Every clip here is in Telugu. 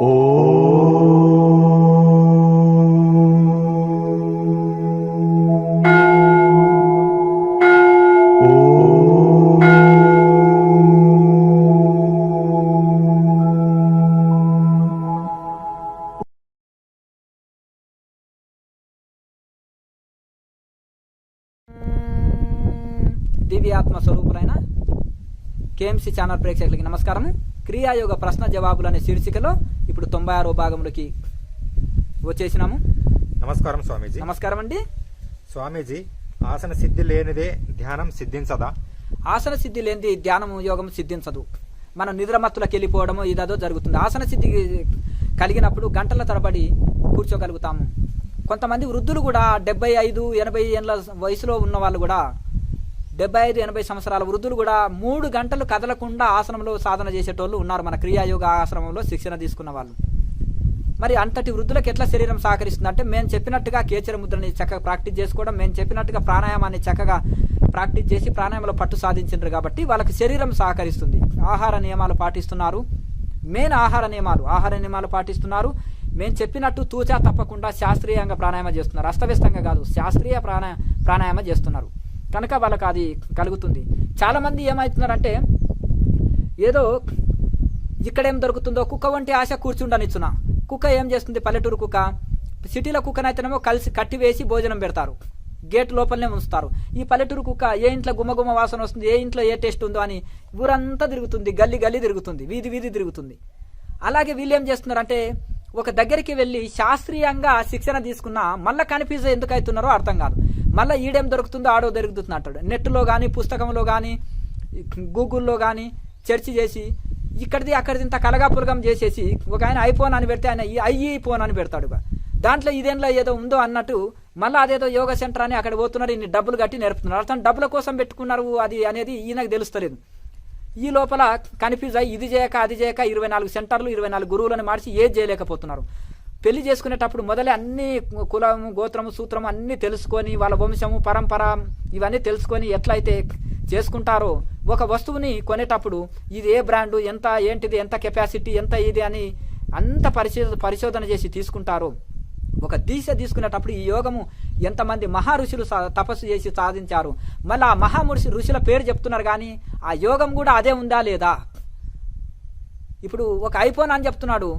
ఓ దివ్యాత్మ స్వరూపులైన కేఎంసీ ఛానల్ ప్రేక్షకులకి నమస్కారం క్రియాయోగ ప్రశ్న జవాబులు అనే శీర్షికలో ఇప్పుడు తొంభై ఆరో భాగంలోకి వచ్చేసినాము. నమస్కారం స్వామీజీ. నమస్కారం అండి. స్వామీజీ ఆసన సిద్ధి లేనిదే ధ్యానం సిద్ధించదా? ఆసన సిద్ధి లేనిది ధ్యానం యోగం సిద్ధించదు. మనం నిద్రమత్తులకు వెళ్ళిపోవడము ఇదదో జరుగుతుంది. ఆసన సిద్ధి కలిగినప్పుడు గంటల తరబడి కూర్చోగలుగుతాము. కొంతమంది వృద్ధులు కూడా డెబ్బై ఐదు ఎనభై ఏళ్ళ వయసులో ఉన్న వాళ్ళు కూడా డెబ్బై ఐదు ఎనభై సంవత్సరాల వృద్ధులు కూడా మూడు గంటలు కదలకుండా ఆసనంలో సాధన చేసేటోళ్ళు ఉన్నారు. మన క్రియాయోగ ఆశ్రమంలో శిక్షణ తీసుకున్న వాళ్ళు. మరి అంతటి వృద్ధులకు ఎట్లా శరీరం సహకరిస్తుంది? అంటే మేము చెప్పినట్టుగా కేచర ముద్రని చక్కగా ప్రాక్టీస్ చేసుకోవడం మేము చెప్పినట్టుగా ప్రాణాయామాన్ని చక్కగా ప్రాక్టీస్ చేసి ప్రాణాయామంలో పట్టు సాధించారు కాబట్టి వాళ్ళకి శరీరం సహకరిస్తుంది. ఆహార నియమాలు పాటిస్తున్నారు. మెయిన్ ఆహార నియమాలు ఆహార నియమాలు పాటిస్తున్నారు. మేము చెప్పినట్టు తూచా తప్పకుండా శాస్త్రీయంగా ప్రాణాయామం చేస్తున్నారు. అస్తవ్యస్తంగా కాదు శాస్త్రీయ ప్రాణా ప్రాణాయామం చేస్తున్నారు. కనుక వాళ్ళకి అది కలుగుతుంది. చాలామంది ఏమవుతున్నారంటే ఏదో ఇక్కడేం దొరుకుతుందో కుక్క వంటి ఆశ కూర్చుండనిచ్చున. కుక్క ఏం చేస్తుంది? పల్లెటూరు కుక్క. సిటీలో కుక్కనైతేనేమో కలిసి కట్టి వేసి భోజనం పెడతారు. గేట్ లోపలనే ఉంచుతారు. ఈ పల్లెటూరు కుక్క ఏ ఇంట్లో గుమ్మగుమ్మ వాసన వస్తుంది? ఏ ఇంట్లో ఏ టేస్ట్ ఉందో అని ఊరంతా తిరుగుతుంది. గల్లీ గల్లీ తిరుగుతుంది. వీధి వీధి తిరుగుతుంది. అలాగే వీళ్ళు ఏం చేస్తున్నారంటే ఒక దగ్గరికి వెళ్ళి శాస్త్రీయంగా శిక్షణ తీసుకున్నా మళ్ళీ కన్ఫ్యూజ్ ఎందుకు అవుతున్నారో అర్థం కాదు. మళ్ళీ ఈడేం దొరుకుతుందో ఆడో దొరుకుతుంది అంటాడు. నెట్లో కానీ పుస్తకంలో కానీ గూగుల్లో కానీ చర్చ చేసి ఇక్కడిది అక్కడిది ఇంత కలగాపులగం చేసేసి ఒక ఆయన ఐఫోన్ అని పెడితే ఆయన ఈ ఐఈ ఫోన్ అని పెడతాడు దాంట్లో ఇదేంలో ఏదో ఉందో అన్నట్టు మళ్ళీ అదేదో యోగా సెంటర్ అని అక్కడ పోతున్నారు ఇన్ని డబ్బులు కట్టి నేర్పుతున్నారు అర్థం డబ్బుల కోసం పెట్టుకున్నారు అది అనేది ఈయనకు తెలుస్తలేదు. ఈ లోపల కన్ఫ్యూజ్ అయ్యి ఇది చేయక అది చేయక ఇరవై నాలుగు సెంటర్లు ఇరవై నాలుగు గురువులను మార్చి ఏది చేయలేకపోతున్నారు. పెళ్ళి చేసుకునేటప్పుడు మొదలే అన్ని కులము గోత్రము సూత్రము అన్ని తెలుసుకొని వాళ్ళ వంశము పరంపర ఇవన్నీ తెలుసుకొని ఎట్లయితే చేసుకుంటారో ఒక వస్తువుని కొనేటప్పుడు ఇది ఏ బ్రాండు ఎంత ఏంటిది ఎంత కెపాసిటీ ఎంత ఇది అని అంత పరిశో పరిశోధన చేసి తీసుకుంటారు. ఒక దీక్ష తీసుకునేటప్పుడు ఈ యోగము ఎంతమంది మహా ఋషులు తపస్సు చేసి సాధించారు. మళ్ళీ ఆ మహా ఋషుల పేరు చెప్తున్నారు కానీ ఆ యోగం కూడా అదే ఉందా లేదా? ఇప్పుడు ఒక ఐఫోన్ అని చెప్తున్నాడు.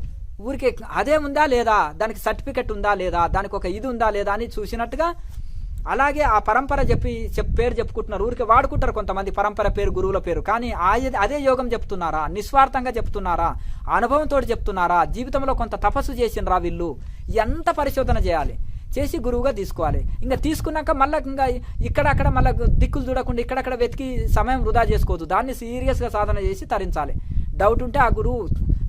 ఊరికే అదే ఉందా లేదా? దానికి సర్టిఫికెట్ ఉందా లేదా? దానికి ఒక ఇది ఉందా లేదా అని చూసినట్టుగా అలాగే ఆ పరంపర చెప్పి చెప్ పేరు చెప్పుకుంటున్నారు. ఊరికే వాడుకుంటారు కొంతమంది పరంపర పేరు గురువుల పేరు. కానీ ఆ- అదే యోగం చెప్తున్నారా? నిస్వార్థంగా చెప్తున్నారా? అనుభవంతో చెప్తున్నారా? జీవితంలో కొంత తపస్సు చేసినరా వీళ్ళు? ఎంత పరిశోధన చేయాలి? చేసి గురువుగా తీసుకోవాలి. ఇంకా తీసుకున్నాక మళ్ళీ ఇంకా ఇక్కడక్కడ మళ్ళీ దిక్కులు చూడకుండా ఇక్కడక్కడ వెతికి సమయం వృధా చేసుకోవద్దు. దాన్ని సీరియస్గా సాధన చేసి తరించాలి. డౌట్ ఉంటే ఆ గురువు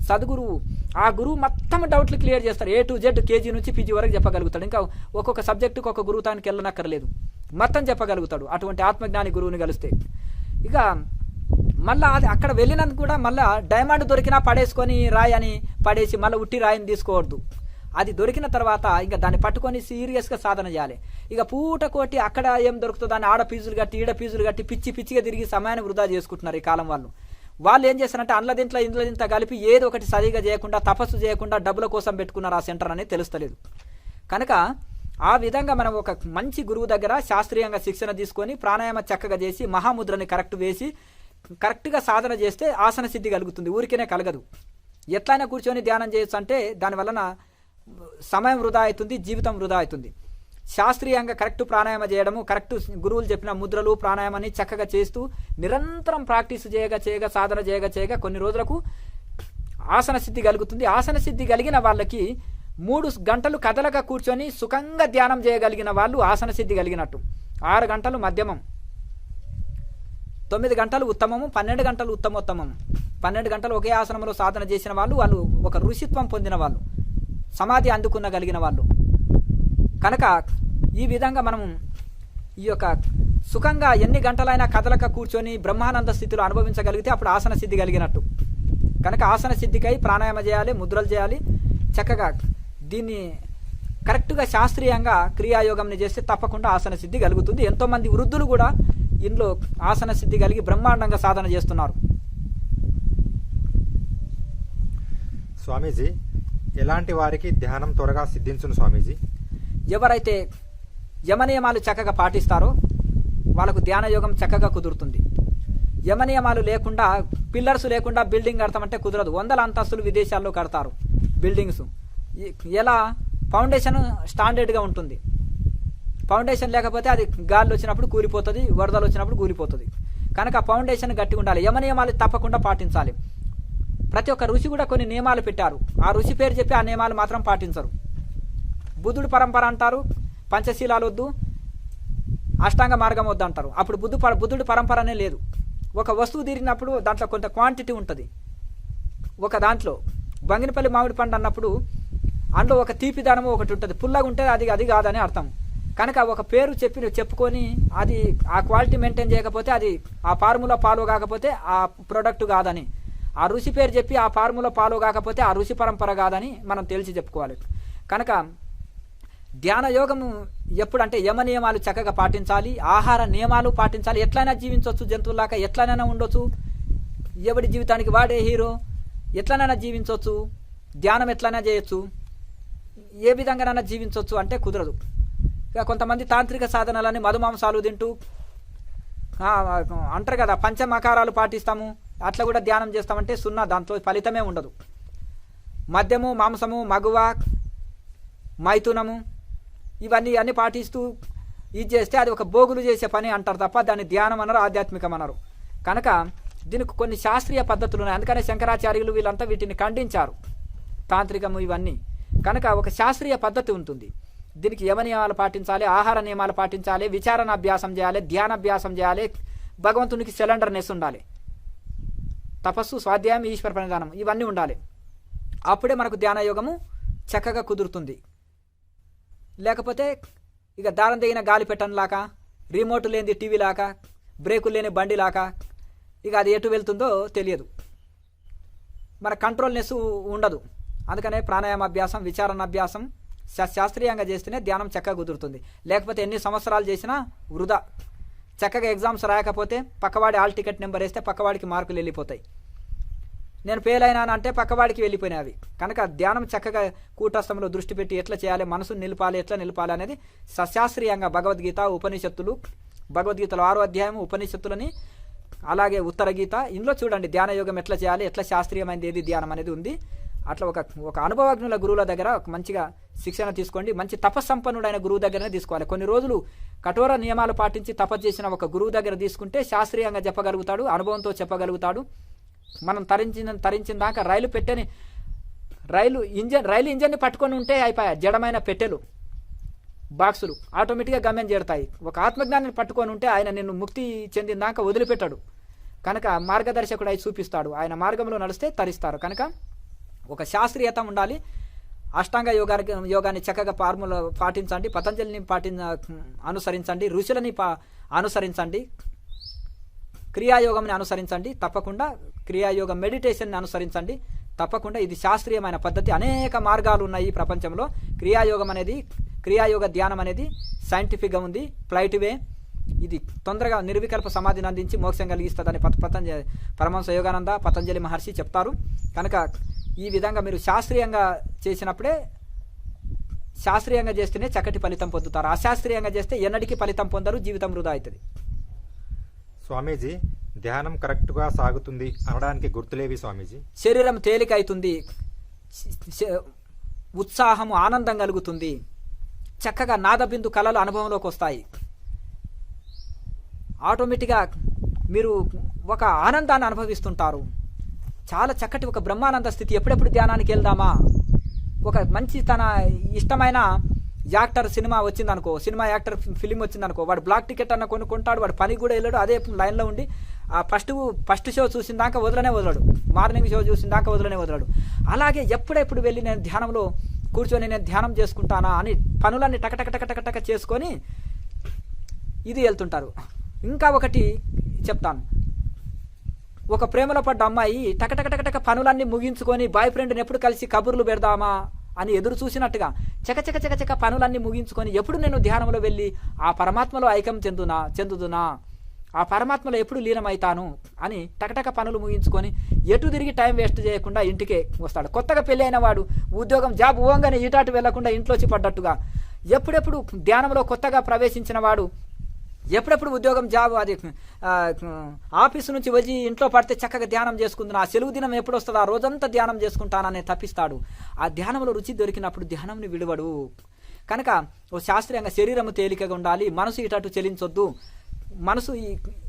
సద్గురువు ఆ గురువు మొత్తం డౌట్లు క్లియర్ చేస్తారు. ఏ టు జెడ్ కేజీ నుంచి పీజీ వరకు చెప్పగలుగుతాడు. ఇంకా ఒక్కొక్క సబ్జెక్టుకి ఒక గురువు తానికి వెళ్ళనక్కర్లేదు మొత్తం చెప్పగలుగుతాడు అటువంటి ఆత్మజ్ఞాని గురువుని కలిస్తే. ఇక మళ్ళా అది అక్కడ వెళ్ళినందుకు కూడా మళ్ళా డైమండ్ దొరికినా పడేసుకొని రాయి అని పడేసి మళ్ళీ ఉట్టి రాయిని తీసుకోవద్దు. అది దొరికిన తర్వాత ఇంకా దాన్ని పట్టుకొని సీరియస్గా సాధన చేయాలి. ఇక పూట కోటి అక్కడ ఏం దొరుకుతుందో దాన్ని ఆడ ఫీజులు కట్టి ఈడ ఫీజులు కట్టి పిచ్చి పిచ్చిగా తిరిగి సమయాన్ని వృధా చేసుకుంటున్నారు ఈ కాలం వాళ్ళు. వాళ్ళు ఏం చేస్తారంటే అందులో దీంట్లో ఇందులో ఇంత కలిపి ఏదో ఒకటి సరిగా చేయకుండా తపస్సు చేయకుండా డబ్బుల కోసం పెట్టుకున్నారు ఆ సెంటర్ అనేది తెలుస్తలేదు. కనుక ఆ విధంగా మనం ఒక మంచి గురువు దగ్గర శాస్త్రీయంగా శిక్షణ తీసుకొని ప్రాణాయామ చక్కగా చేసి మహాముద్రని కరెక్ట్ వేసి కరెక్ట్గా సాధన చేస్తే ఆసన సిద్ధి కలుగుతుంది. ఊరికేనే కలగదు. ఎట్లయినా కూర్చొని ధ్యానం చేయొచ్చు అంటే దాని వలన సమయం వృధా అవుతుంది జీవితం వృధా అవుతుంది. శాస్త్రీయంగా కరెక్ట్ ప్రాణాయామ చేయడము కరెక్ట్ గురువులు చెప్పిన ముద్రలు ప్రాణాయామాన్ని చక్కగా చేస్తూ నిరంతరం ప్రాక్టీస్ చేయగా చేయగా సాధన చేయగా చేయగా కొన్ని రోజులకు ఆసన సిద్ధి కలుగుతుంది. ఆసన సిద్ధి కలిగిన వాళ్ళకి మూడు గంటలు కదలక కూర్చొని సుఖంగా ధ్యానం చేయగలిగిన వాళ్ళు ఆసన సిద్ధి కలిగినట్టు. ఆరు గంటలు మధ్యమం. తొమ్మిది గంటలు ఉత్తమము పన్నెండు గంటలు ఉత్తమోత్తమము పన్నెండు గంటలు ఒకే ఆసనంలో సాధన చేసిన వాళ్ళు వాళ్ళు ఒక ఋషిత్వం పొందిన వాళ్ళు సమాధి అందుకున్న కలిగిన వాళ్ళు. కనుక ఈ విధంగా మనం ఈ యొక్క సుఖంగా ఎన్ని గంటలైనా కదలక కూర్చొని బ్రహ్మానంద స్థితిలో అనుభవించగలిగితే అప్పుడు ఆసన సిద్ధి కలిగినట్టు. కనుక ఆసన సిద్ధికై ప్రాణాయామ చేయాలి ముద్రలు చేయాలి చక్కగా దీన్ని కరెక్ట్గా శాస్త్రీయంగా క్రియాయోగంని చేస్తే తప్పకుండా ఆసన సిద్ధి కలుగుతుంది. ఎంతోమంది వృద్ధులు కూడా ఇంట్లో ఆసన సిద్ధి కలిగి బ్రహ్మాండంగా సాధన చేస్తున్నారు. స్వామీజీ ఎలాంటి వారికి ధ్యానం త్వరగా సిద్ధించును స్వామీజీ? ఎవరైతే యమనియమాలు చక్కగా పాటిస్తారో వాళ్ళకు ధ్యాన యోగం చక్కగా కుదురుతుంది. యమనియమాలు లేకుండా పిల్లర్స్ లేకుండా బిల్డింగ్ కడతామంటే కుదరదు. వందల అంతస్తులు విదేశాల్లో కడతారు బిల్డింగ్స్. ఎలా? ఫౌండేషన్ స్టాండర్డ్గా ఉంటుంది. ఫౌండేషన్ లేకపోతే అది గాలి వచ్చినప్పుడు కూలిపోతుంది వరదలు వచ్చినప్పుడు కూలిపోతుంది. కనుక ఫౌండేషన్ గట్టిగా ఉండాలి. యమనియమాలు తప్పకుండా పాటించాలి. ప్రతి ఒక్క ఋషి కూడా కొన్ని నియమాలు పెట్టారు. ఆ ఋషి పేరు చెప్పి ఆ నియమాలు మాత్రం పాటించరు. బుద్ధుడు పరంపర అంటారు పంచశీలాలు వద్దు అష్టాంగ మార్గం వద్దు అంటారు. అప్పుడు బుద్ధు బుద్ధుడు పరంపరనే లేదు. ఒక వస్తువు తీరినప్పుడు దాంట్లో కొంత క్వాంటిటీ ఉంటుంది. ఒక దాంట్లో బంగినపల్లి మామిడి పండు అన్నప్పుడు అందులో ఒక తీపి దానము ఒకటి ఉంటుంది. పుల్లగా ఉంటే అది అది కాదని అర్థం. కనుక ఒక పేరు చెప్పి చెప్పుకొని అది ఆ క్వాలిటీ మెయింటైన్ చేయకపోతే అది ఆ ఫార్ములా ఫాలో కాకపోతే ఆ ప్రోడక్ట్ కాదని. ఆ రుచి పేరు చెప్పి ఆ ఫార్ములా ఫాలో కాకపోతే ఆ రుచి పరంపర కాదని మనం తెలిసి చెప్పుకోవాలి. కనుక ధ్యాన యోగము ఎప్పుడంటే యమ నియమాలు చక్కగా పాటించాలి ఆహార నియమాలు పాటించాలి. ఎట్లయినా జీవించవచ్చు జంతువులాగా ఎట్లనైనా ఉండొచ్చు. ఎవడి జీవితానికి వాడే హీరో ఎట్లనైనా జీవించవచ్చు. ధ్యానం ఎట్లైనా చేయొచ్చు. ఏ విధంగానైనా జీవించవచ్చు అంటే కుదరదు. ఇక కొంతమంది తాంత్రిక సాధనాలని మధుమాంసాలు తింటూ అంటారు కదా పంచమకారాలు పాటిస్తాము. అట్లా కూడా ధ్యానం చేస్తామంటే సున్నా దాంట్లో ఫలితమే ఉండదు. మద్యము మాంసము మగువ మైథునము ఇవన్నీ అన్నీ పాటిస్తూ ఇది చేస్తే అది ఒక భోగులు చేసే పని అంటారు తప్ప దాన్ని ధ్యానం అన్నారు ఆధ్యాత్మికం అన్నారు కనుక దీనికి కొన్ని శాస్త్రీయ పద్ధతులు ఉన్నాయి. అందుకనే శంకరాచార్యులు వీళ్ళంతా వీటిని ఖండించారు. తాంత్రికము ఇవన్నీ. కనుక ఒక శాస్త్రీయ పద్ధతి ఉంటుంది. దీనికి యమ నియమాలు పాటించాలి ఆహార నియమాలు పాటించాలి విచారణ అభ్యాసం చేయాలి ధ్యానాభ్యాసం చేయాలి భగవంతునికి సిలిండర్నెస్ ఉండాలి. తపస్సు స్వాధ్యాయం ఈశ్వర ప్రణిధానం ఇవన్నీ ఉండాలి. అప్పుడే మనకు ధ్యాన యోగము చక్కగా కుదురుతుంది. లేకపోతే ఇక దారం తెగిన గాలి పెట్టనులాక రిమోట్ లేని టీవీ లాక బ్రేకులు లేని బండిలాకా ఇక అది ఎటు వెళ్తుందో తెలియదు. మన కంట్రోల్నెస్ ఉండదు. అందుకనే ప్రాణాయామ అభ్యాసం విచారణ అభ్యాసం శా- శాస్త్రీయంగా చేస్తేనే ధ్యానం చక్కగా కుదురుతుంది. లేకపోతే ఎన్ని సంవత్సరాలు చేసినా వృధా. చక్కగా ఎగ్జామ్స్ రాయకపోతే పక్కవాడి ఆల్ టికెట్ నెంబర్ వేస్తే పక్కవాడికి మార్కులు వెళ్ళిపోతాయి. నేను ఫెయిల్ అయినాను అంటే పక్కవాడికి వెళ్ళిపోయినాయి కనుక ధ్యానం చక్కగా కూటస్థంలో దృష్టి పెట్టి ఎట్లా చేయాలి మనసును నిలపాలి ఎట్లా నిలపాలి అనేది సశాస్త్రీయంగా భగవద్గీత ఉపనిషత్తులు భగవద్గీతలో ఆరో అధ్యాయం ఉపనిషత్తులని అలాగే ఉత్తర గీత ఇందులో చూడండి ధ్యాన యోగం ఎట్లా చేయాలి ఎట్లా శాస్త్రీయమైనది ఏది ధ్యానం అనేది ఉంది. అట్లా ఒక ఒక అనుభవజ్ఞుల గురువుల దగ్గర ఒక మంచిగా శిక్షణ తీసుకోండి. మంచి తపస్సంపన్నుడైన గురువు దగ్గరనే తీసుకోవాలి. కొన్ని రోజులు కఠోర నియమాలు పాటించి తపస్సు చేసిన ఒక గురువు దగ్గర తీసుకుంటే శాస్త్రీయంగా చెప్పగలుగుతాడు అనుభవంతో చెప్పగలుగుతాడు. మనం తరించిన తరించిన దాకా రైలు పెట్టని రైలు ఇంజన్ రైలు ఇంజన్ని పట్టుకొని ఉంటే అయిపోయాయి జడమైన పెట్టెలు బాక్సులు ఆటోమేటిక్గా గమ్యం చేరుతాయి. ఒక ఆత్మజ్ఞానాన్ని పట్టుకొని ఉంటే ఆయన నిన్ను ముక్తి చెందిన దాకా వదిలిపెట్టాడు. కనుక మార్గదర్శకుడు అయి చూపిస్తాడు. ఆయన మార్గంలో నడిస్తే తరిస్తారు. కనుక ఒక శాస్త్రీయత ఉండాలి. అష్టాంగ యోగానికి యోగాన్ని చక్కగా ఫార్ములా పాటించండి పతంజలిని పాటి అనుసరించండి ఋషులని పా అనుసరించండి. క్రియాయోగంని అనుసరించండి తప్పకుండా క్రియాయోగం మెడిటేషన్ని అనుసరించండి తప్పకుండా ఇది శాస్త్రీయమైన పద్ధతి. అనేక మార్గాలు ఉన్నాయి ఈ ప్రపంచంలో. క్రియాయోగం అనేది క్రియాయోగ ధ్యానం అనేది సైంటిఫిక్గా ఉంది ఫ్లైట్ వే ఇది తొందరగా నిర్వికల్ప సమాధిని అందించి మోక్షం కలిగిస్తుందని పత పతంజలి పరమహంస యోగానంద పతంజలి మహర్షి చెప్తారు. కనుక ఈ విధంగా మీరు శాస్త్రీయంగా చేసినప్పుడే శాస్త్రీయంగా చేస్తేనే చక్కటి ఫలితం పొందుతారు. అశాస్త్రీయంగా చేస్తే ఎన్నటికీ ఫలితం పొందరు జీవితం వృధా అవుతుంది. స్వామీజీ ధ్యానం కరెక్ట్గా సాగుతుంది అనడానికి గుర్తులేవి స్వామీజీ? శరీరం తేలిక అవుతుంది ఉత్సాహము ఆనందం కలుగుతుంది. చక్కగా నాదబిందు కళలు అనుభవంలోకి వస్తాయి. ఆటోమేటిక్గా మీరు ఒక ఆనందాన్ని అనుభవిస్తుంటారు. చాలా చక్కటి ఒక బ్రహ్మానంద స్థితి. ఎప్పుడెప్పుడు ధ్యానానికి వెళ్దామా? ఒక మంచి తన ఇష్టమైన యాక్టర్ సినిమా వచ్చిందనుకో సినిమా యాక్టర్ ఫిలిం వచ్చిందనుకో వాడు బ్లాక్ టికెట్ అన్న కొనుక్కుంటాడు వాడు పని కూడా వెళ్ళాడు అదే లైన్లో ఉండి ఆ ఫస్ట్ ఫస్ట్ షో చూసిన దాకా వదలనే వదలడు. మార్నింగ్ షో చూసిన దాకా వదలనే వదలడు. అలాగే ఎప్పుడెప్పుడు వెళ్ళి నేను ధ్యానంలో కూర్చొని నేను ధ్యానం చేసుకుంటానా అని పనులన్నీ టకటక చేసుకొని ఇది వెళ్తుంటారు. ఇంకా ఒకటి చెప్తాను. ఒక ప్రేమలో పడ్డ అమ్మాయి టకటకటకటక పనులన్నీ ముగించుకొని బాయ్ ఫ్రెండ్ని ఎప్పుడు కలిసి కబుర్లు పెడదామా? అని ఎదురు చూసినట్టుగా చకచక చకచక పనులన్నీ ముగించుకొని ఎప్పుడు నేను ధ్యానంలో వెళ్ళి ఆ పరమాత్మలో ఐక్యం చెందునా చెందుదునా? ఆ పరమాత్మలో ఎప్పుడు లీనమవుతాను అని టకటక పనులు ముగించుకొని ఎటు తిరిగి టైం వేస్ట్ చేయకుండా ఇంటికే వస్తాడు. కొత్తగా పెళ్ళి అయిన వాడు ఉద్యోగం జాబ్ ఓంగానే ఇటాటు వెళ్ళకుండా ఇంట్లోకి పడ్డట్టుగా ఎప్పుడెప్పుడు ధ్యానంలో కొత్తగా ప్రవేశించిన వాడు ఎప్పుడెప్పుడు ఉద్యోగం జాబ్ అది ఆఫీసు నుంచి వచ్చి ఇంట్లో పడితే చక్కగా ధ్యానం చేసుకుంటున్నా ఆ సెలవు దినం ఎప్పుడు వస్తుందో ఆ రోజంతా ధ్యానం చేసుకుంటాననే తప్పిస్తాడు. ఆ ధ్యానంలో రుచి దొరికినప్పుడు ధ్యానంని విడువడు. కనుక ఓ శాస్త్రీయంగా శరీరము తేలికగా ఉండాలి మనసు ఇటటు చెలించొద్దు. మనసు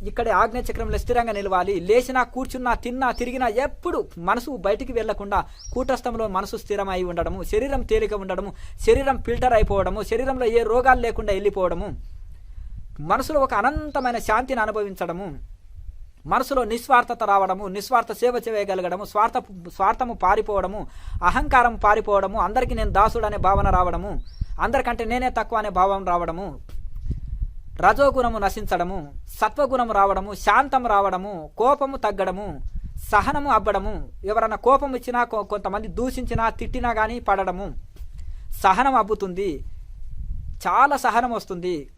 ఇక్కడ ఇక్కడే చక్రంలో స్థిరంగా నిలవాలి. లేచినా కూర్చున్నా తిన్నా తిరిగినా ఎప్పుడు మనసు బయటికి వెళ్ళకుండా కూటస్థంలో మనసు స్థిరమై ఉండడము శరీరం తేలిక ఉండడము శరీరం ఫిల్టర్ అయిపోవడము శరీరంలో ఏ రోగాలు లేకుండా వెళ్ళిపోవడము. మనసులో ఒక అనంతమైన శాంతిని అనుభవించడము మనసులో నిస్వార్థత రావడము నిస్వార్థ సేవ చేయగలగడము స్వార్థ స్వార్థము పారిపోవడము అహంకారం పారిపోవడము అందరికీ నేను దాసుడు అనే భావన రావడము అందరికంటే నేనే తక్కువ అనే భావం రావడము రజోగుణము నశించడము సత్వగుణము రావడము శాంతం రావడము కోపము తగ్గడము సహనము అబ్బడము ఎవరన్నా కోపం ఇచ్చినా కొ- కొంతమంది దూషించినా తిట్టినా కానీ పడడము. సహనం అబ్బుతుంది. చాలా సహనం వస్తుంది.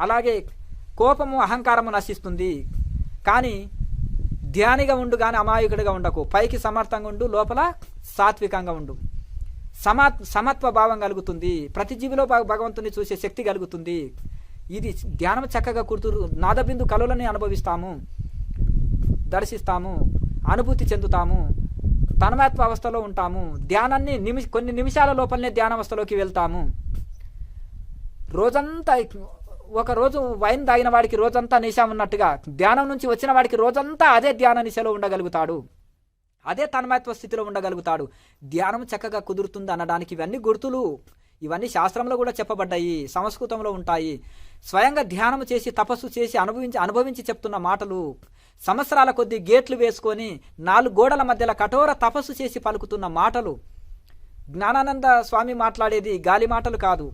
అలాగే కోపము అహంకారము నశిస్తుంది. కానీ ధ్యానిగా ఉండు కానీ అమాయకుడిగా ఉండకు. పైకి సమర్థంగా ఉండు లోపల సాత్వికంగా ఉండు. సమా సమత్వ భావం కలుగుతుంది. ప్రతి జీవిలో భగవంతుని చూసే శక్తి కలుగుతుంది. ఇది ధ్యానం చక్కగా కుర్తురు నాదబిందు కళలని అనుభవిస్తాము. దర్శిస్తాము. అనుభూతి చెందుతాము. తన్మయత్వ అవస్థలో ఉంటాము. ధ్యానాన్ని నిమి కొన్ని నిమిషాల లోపలనే ధ్యానావస్థలోకి వెళ్తాము. రోజంతా ఒక రోజు వైన్ తాగిన వాడికి రోజంతా నిశ ఉన్నట్టుగా ధ్యానం నుంచి వచ్చిన వాడికి రోజంతా అదే ధ్యాన నిశలో ఉండగలుగుతాడు. అదే తన్మయత్వ స్థితిలో ఉండగలుగుతాడు. ధ్యానం చక్కగా కుదురుతుంది అనడానికి ఇవన్నీ గుర్తులు. ఇవన్నీ శాస్త్రంలో కూడా చెప్పబడ్డాయి సంస్కృతంలో ఉంటాయి. స్వయంగా ధ్యానం చేసి తపస్సు చేసి అనుభవించి అనుభవించి చెప్తున్న మాటలు. సంవత్సరాల కొద్దీ గేట్లు వేసుకొని నాలుగు గోడల మధ్యలో కఠోర తపస్సు చేసి పలుకుతున్న మాటలు. జ్ఞానానంద స్వామి మాట్లాడేది గాలి మాటలు కాదు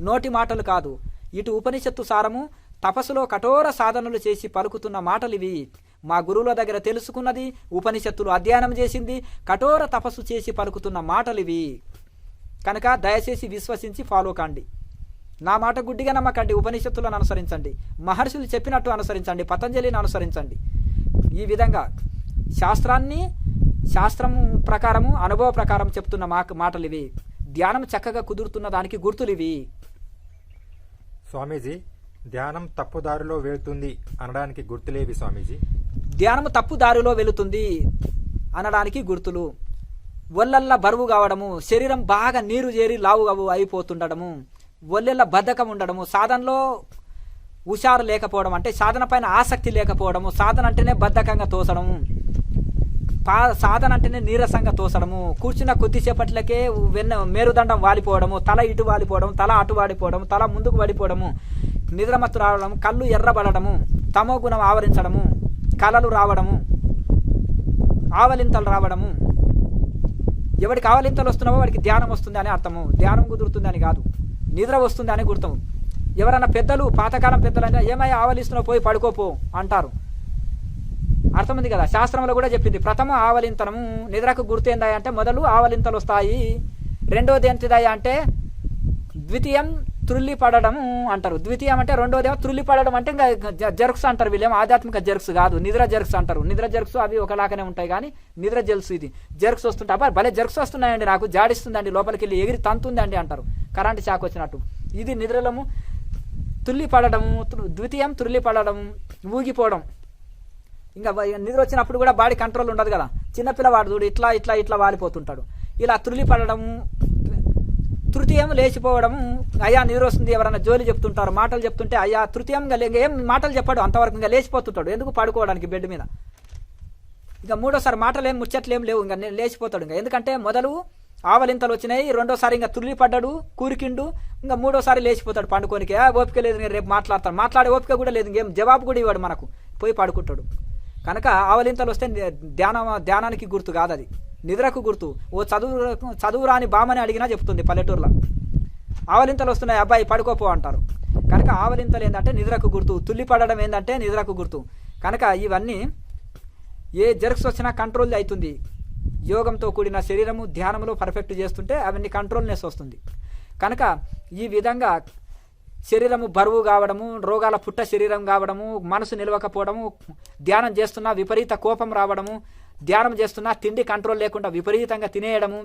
నోటి మాటలు కాదు. ఇటు ఉపనిషత్తు సారము తపస్సులో కఠోర సాధనలు చేసి పలుకుతున్న మాటలివి. మా గురువుల దగ్గర తెలుసుకున్నది ఉపనిషత్తులు అధ్యయనం చేసింది కఠోర తపస్సు చేసి పలుకుతున్న మాటలివి. కనుక దయచేసి విశ్వసించి ఫాలో కాండి. నా మాట గుడ్డిగా నమ్మకండి ఉపనిషత్తులను అనుసరించండి. మహర్షులు చెప్పినట్టు అనుసరించండి పతంజలిని అనుసరించండి. ఈ విధంగా శాస్త్రాన్ని శాస్త్రం ప్రకారము అనుభవ ప్రకారం చెప్తున్న మా మాటలు ఇవి ధ్యానం చక్కగా కుదురుతున్న దానికి గుర్తులు ఇవి స్వామీజీ ధ్యానం తప్పుదారిలో వెళ్తుంది అనడానికి గుర్తులేవి స్వామీజీ? ధ్యానం తప్పు దారిలో వెళుతుంది అనడానికి గుర్తులు. ఒళ్ళల్లా బరువు కావడము శరీరం బాగా నీరు చేరి లావు అయిపోతుండడము ఒళ్ళెల్ల బద్ధకం ఉండడము సాధనలో హుషారు లేకపోవడం అంటే సాధన పైన ఆసక్తి లేకపోవడము సాధన అంటేనే బద్ధకంగా తోసడము. పా సాధన అంటేనే నీరసంగా తోసడము. కూర్చున్న కొద్దిసేపట్లకే వెన్న మేరుదండం వాలిపోవడము తల ఇటు వాలిపోవడం తల అటు వాడిపోవడం తల ముందుకు పడిపోవడము నిద్రమత్తు రావడం కళ్ళు ఎర్రబడడము తమో గుణం ఆవరించడము కలలు రావడము ఆవలింతలు రావడము. ఎవరికి ఆవలింతలు వస్తున్నావో వాడికి ధ్యానం వస్తుంది అని అర్థము. ధ్యానం కుదురుతుంది అని కాదు. నిద్ర వస్తుంది అని గుర్తం ఎవరైనా పెద్దలు పాతకాలం పెద్దలు అంటే ఏమయ్యా ఆవలిస్తున్నావు పోయి పడుకోపో అంటారు. అర్థమైంది కదా? శాస్త్రంలో కూడా చెప్పింది ప్రథమ ఆవలింతనము నిద్రకు గుర్తేందా అంటే మొదలు ఆవలింతలు వస్తాయి రెండోది ఏంటిదయ్యా అంటే ద్వితీయం త్రుల్లి పడడము అంటారు. ద్వితీయం అంటే రెండోది ఏమో త్రుల్లి పడడం అంటే ఇంకా జెరక్స్ అంటారు వీళ్ళేమో ఆధ్యాత్మిక జెర్క్స్ కాదు నిద్ర జెర్క్స్ అంటారు. నిద్ర జెర్క్స్ అవి ఒకలాగానే ఉంటాయి కానీ నిద్ర జెల్స్ ఇది. జెర్క్స్ వస్తుంటే అబ్బా భలే జెర్క్స్ వస్తున్నాయండి నాకు జాడిస్తుందండి లోపలికి వెళ్ళి ఎగిరి తంతుందండి అంటారు. కరెంట్ షాక్ వచ్చినట్టు. ఇది నిద్రలము తుల్లి పడడము ద్వితీయం తుల్లి పడడం ఊగిపోవడం. ఇంకా నిద్ర వచ్చినప్పుడు కూడా బాడీ కంట్రోల్ ఉండదు కదా. చిన్నపిల్లవాడు చూడు ఇట్లా ఇట్లా ఇట్లా వాలిపోతుంటాడు. ఇలా తులి పడడం తృతీయం లేచిపోవడం అయ్యా నిద్ర వస్తుంది ఎవరైనా జోలి చెప్తుంటారు మాటలు చెప్తుంటే అయ్యా తృతీయంగా ఏం మాటలు చెప్పాడు అంతవరకు ఇంకా లేచిపోతుంటాడు. ఎందుకు పడుకోవడానికి బెడ్ మీద? ఇంకా మూడోసారి మాటలు ఏం ముచ్చట్లు ఏం లేవు ఇంకా లేచిపోతాడు ఇంకా. ఎందుకంటే మొదలు ఆవలింతలు వచ్చినాయి రెండోసారి ఇంకా తుల్లి పడ్డాడు కూరికిండు ఇంకా మూడోసారి లేచిపోతాడు పండుకోనికి. ఓపిక లేదు రేపు మాట్లాడతాను. మాట్లాడే ఓపిక కూడా లేదు ఇంకేం జవాబు కూడా ఇవ్వడు మనకు. పోయి పడుకుంటాడు. కనుక ఆవలింతలు వస్తే ధ్యాన ధ్యానానికి గుర్తు కాదు అది. నిద్రకు గుర్తు. ఓ చదువు చదువు రాని బామని అడిగినా చెప్తుంది పల్లెటూరులో. ఆవలింతలు వస్తున్నాయి అబ్బాయి పడుకోపో అంటారు. కనుక ఆవలింతలు ఏంటంటే నిద్రకు గుర్తు. తుల్లి పడడం ఏంటంటే నిద్రకు గుర్తు. కనుక ఇవన్నీ ఏ జెర్క్స్ వచ్చినా కంట్రోల్ అవుతుంది. యోగంతో కూడిన శరీరము ధ్యానంలో పర్ఫెక్ట్ చేస్తుంటే అవన్నీ కంట్రోల్నెస్ వస్తుంది. కనుక ఈ విధంగా శరీరము బరువు కావడము రోగాల పుట్ట శరీరం కావడము మనసు నిలవకపోవడము ధ్యానం చేస్తున్నా విపరీత కోపం రావడము ధ్యానం చేస్తున్నా తిండి కంట్రోల్ లేకుండా విపరీతంగా తినేయడము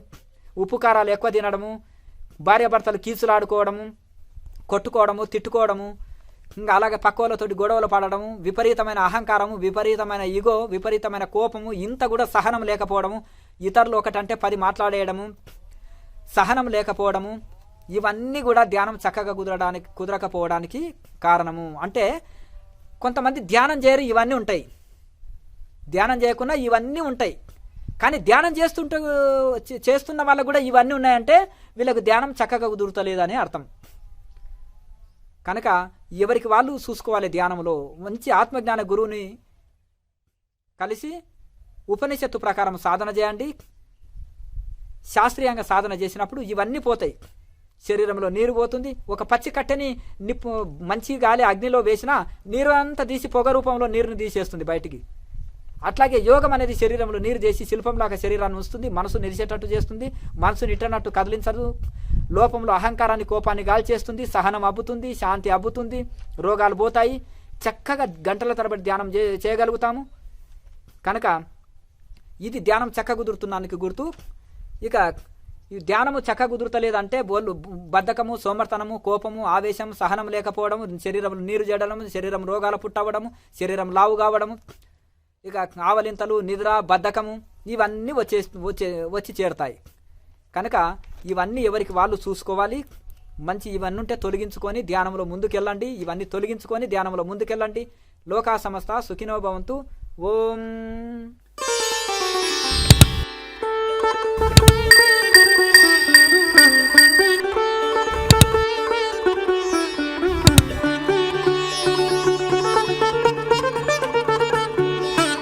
ఉప్పు కారాలు ఎక్కువ తినడము భార్యాభర్తలు కీచులాడుకోవడము కొట్టుకోవడము తిట్టుకోవడము ఇంకా అలాగే పక్కోళ్ళతోటి గొడవలు పడడము విపరీతమైన అహంకారము విపరీతమైన ఇగో విపరీతమైన కోపము ఇంత కూడా సహనం లేకపోవడము ఇతరులు ఒకటంటే పది మాట్లాడేయడము సహనం లేకపోవడము ఇవన్నీ కూడా ధ్యానం చక్కగా కుదరడానికి కుదరకపోవడానికి కారణము. అంటే కొంతమంది ధ్యానం చేయరు ఇవన్నీ ఉంటాయి. ధ్యానం చేయకుండా ఇవన్నీ ఉంటాయి. కానీ ధ్యానం చేస్తుంటే చేస్తున్న వాళ్ళకు కూడా ఇవన్నీ ఉన్నాయంటే వీళ్ళకు ధ్యానం చక్కగా కుదురుతలేదని అర్థం. కనుక ఎవరికి వాళ్ళు చూసుకోవాలి ధ్యానంలో మంచి ఆత్మజ్ఞాన గురువుని కలిసి ఉపనిషత్తు ప్రకారం సాధన చేయండి. శాస్త్రీయంగా సాధన చేసినప్పుడు ఇవన్నీ పోతాయి. శరీరంలో నీరు పోతుంది. ఒక పచ్చి కట్టెని నిప్పు మంచి గాలి అగ్నిలో వేసినా నీరు అంతా తీసి పొగ రూపంలో నీరుని తీసేస్తుంది బయటికి. అట్లాగే యోగం అనేది శరీరంలో నీరు చేసి శిల్పంలాగా శరీరాన్ని ఉంచుతుంది. మనసు నిలిచేటట్టు చేస్తుంది. మనసు నిట్టనట్టు కదిలించదు. లోపంలో అహంకారాన్ని కోపాన్ని గాలి చేస్తుంది. సహనం అబ్బుతుంది. శాంతి అబ్బుతుంది. రోగాలు పోతాయి. చక్కగా గంటల తరబడి ధ్యానం చే చేయగలుగుతాము. కనుక ఇది ధ్యానం చక్క కుదురుతున్నానికి గుర్తు. ఇక ధ్యానము చక్క కుదురుతలేదంటే బోళ్ళు బద్ధకము సోమర్తనము కోపము ఆవేశం సహనం లేకపోవడం శరీరం నీరు జడడం శరీరం రోగాల పుట్టవడము శరీరం లావు కావడము ఇక ఆవలింతలు నిద్ర బద్ధకము ఇవన్నీ వచ్చే వచ్చే వచ్చి చేరుతాయి. కనుక ఇవన్నీ ఎవరికి వాళ్ళు చూసుకోవాలి? మంచి ఇవన్నీ ఉంటే తొలగించుకొని ధ్యానంలో ముందుకెళ్ళండి. ఇవన్నీ తొలగించుకొని ధ్యానంలో ముందుకెళ్ళండి. లోకా సంస్థ సుఖినోభవంతు ఓం.